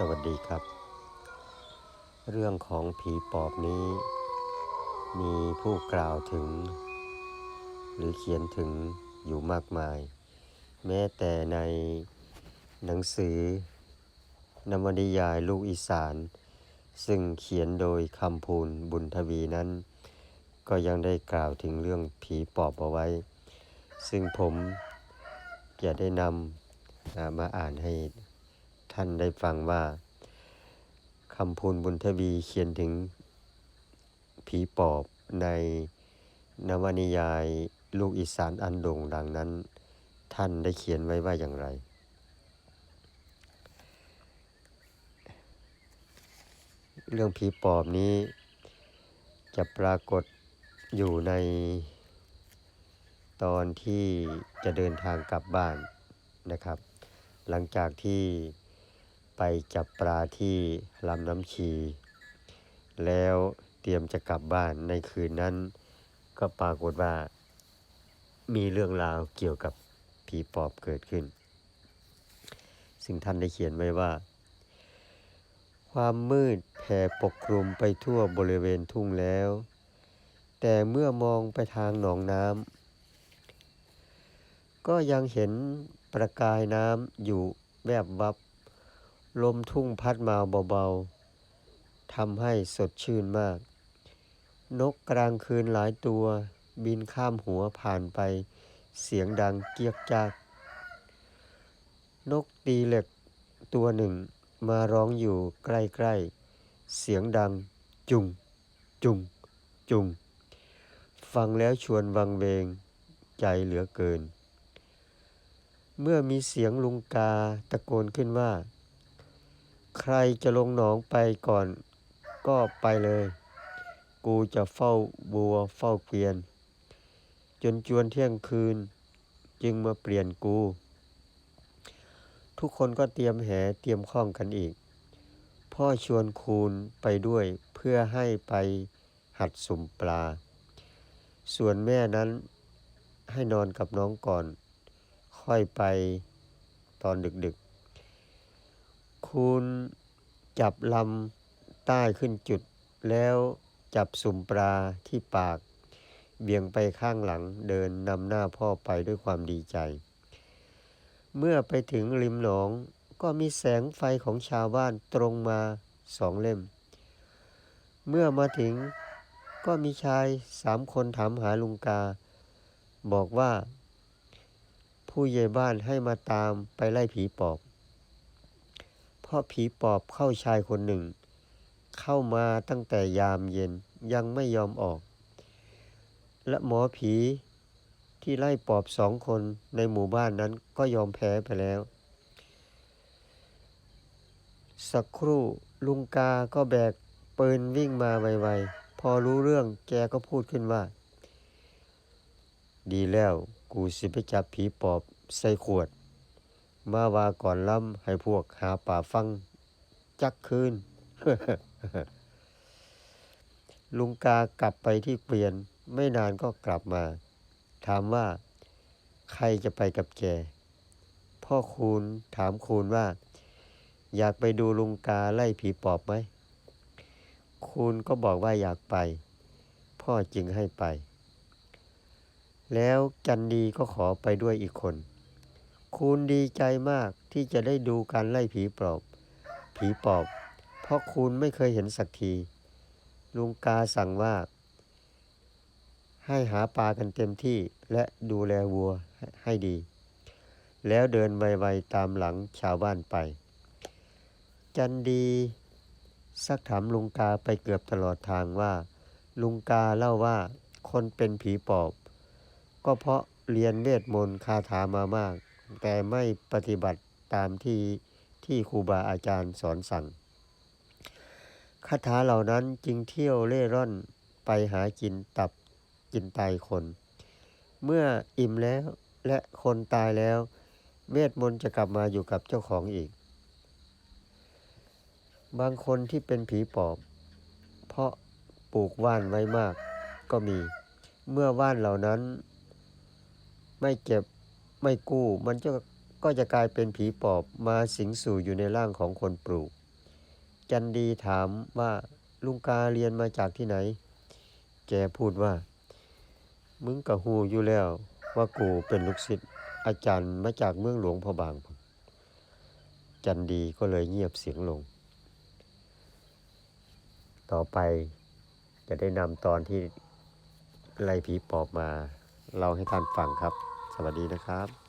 สวัสดีครับ เรื่องของผีปอบนี้ มีผู้กล่าวถึง หรือเขียนถึงอยู่มากมาย แม้แต่ในหนังสือนวนิยายลูกอีสาน ซึ่งเขียนโดยคำพูนบุญทวีนั้น ก็ยังได้กล่าวถึงเรื่องผีปอบเอาไว้ ซึ่งผมจะได้นำมาอ่านให้ ท่านได้ฟังว่าคำพูนบุญทวีเขียนถึงผีปอบในนวนิยายลูกอีสานอันโด่งดังนั้น ท่านได้เขียนไว้ว่าอย่างไร เรื่องผีปอบนี้จะปรากฏอยู่ในตอนที่จะเดินทางกลับบ้านนะครับ หลังจากที่ ไปจับปลาที่ลำน้ำชี แล้วเตรียมจะกลับบ้านในคืนนั้น ก็ปรากฏว่า มีเรื่องราวเกี่ยวกับผีปอบเกิดขึ้น ซึ่งท่านได้เขียนไว้ว่า ความมืดแผ่ปกคลุมไปทั่วบริเวณทุ่งแล้ว แต่เมื่อมองไปทางหนองน้ำก็ยังเห็นประกายน้ำอยู่แวบวับ ลมทุ่งพัดมาเบาๆทำให้สดชื่นมาก นกกลางคืนหลายตัว บินข้ามหัวผ่านไป เสียงดังเกียกจาก นกตีเหล็กตัวหนึ่งมาร้องอยู่ใกล้ๆ เสียงดังจุง จุง จุง ฟังแล้วชวนวังเวง ใจเหลือเกิน เมื่อมีเสียงลุงกาตะโกนขึ้นว่า ใครจะลงหนองไปก่อนก็ไปเลย กูจะเฝ้าบัวเฝ้าเกวียน จนจวนเที่ยงคืนจึงมาเปลี่ยนกู ทุกคนก็เตรียมแหเตรียมข้องกันอีก พ่อชวนคูณไปด้วยเพื่อให้ไปหัดสุ่มปลา ส่วนแม่นั้นให้นอนกับน้องก่อน ค่อยไปตอนดึกๆ คูณ จับลำใต้ขึ้นจุด แล้วจับสุ่มปลาที่ปาก เบี่ยงไปข้างหลังเดินนำหน้าพ่อไปด้วยความดีใจ เมื่อไปถึงริมหนองก็มีแสงไฟของชาวบ้านตรงมาสองเล่ม เมื่อมาถึงก็มีชายสามคนถามหาลุงกา บอกว่า ผู้ใหญ่บ้านให้มาตามไปไล่ผีปอบ เพราะผีปอบเข้าชายคนหนึ่ง เข้ามาตั้งแต่ยามเย็นยังไม่ยอมออก และหมอผีที่ไล่ปอบสองคนในหมู่บ้านนั้นก็ยอมแพ้ไปแล้ว สักครู่ลุงกาก็แบกปืนวิ่งมาไวๆ พอรู้เรื่องแกก็พูดขึ้นว่า ดีแล้วกูสิไปจับผีปอบใส่ขวด มาว่าก่อนล้ำให้พวกหาป่าฟัง จักคืน ลุงกากลับไปที่เกวียน ไม่นานก็กลับมา ถามว่า ใครจะไปกับแก พ่อคูณถามคูณว่า อยากไปดูลุงกาไล่ผีปอบไหม คูณก็บอกว่าอยากไป พ่อจึงให้ไป แล้วจันดีก็ขอไปด้วยอีกคน คูณดีใจมากที่จะได้ดูการไล่ผีปอบผีปอบ เพราะคูณไม่เคยเห็นสักที ลุงกาสั่งว่า ให้หาปลากันเต็มที่และดูแลวัวให้ดี แล้วเดินไวๆตามหลังชาวบ้านไป จันดีซักถามลุงกาไปเกือบตลอดทางว่า ลุงกาเล่าว่าคนเป็นผีปอบ ก็เพราะเรียนเวทมนต์คาถามามาก แต่ไม่ปฏิบัติตามที่ที่ครูบาอาจารย์สอนสั่งคาถาเหล่านั้นจึงเที่ยวเล่ร่อนไปหากินตับกินไตคน เมื่ออิ่มแล้วและคนตายแล้วเวทมนต์จะกลับมาอยู่กับเจ้าของอีก บางคนที่เป็นผีปอบ เพราะปลูกว่านไว้มากก็มี เมื่อว่านเหล่านั้น ไม่เก็บ ไม่กู้มันจะก็จะกลายเป็นผีปอบมาสิงสู่อยู่ในร่างของคนปลูก จันดีถามว่าลุงกาเรียนมาจากที่ไหน แกพูดว่า มึงกะฮู้อยู่แล้วว่ากูเป็นลูกศิษย์อาจารย์มาจากเมืองหลวงพอบาง จันดีก็เลยเงียบเสียงลง ต่อไปจะได้นำตอนที่ไล่ผีปอบมาเล่าให้ท่านฟังครับ สวัสดีนะครับ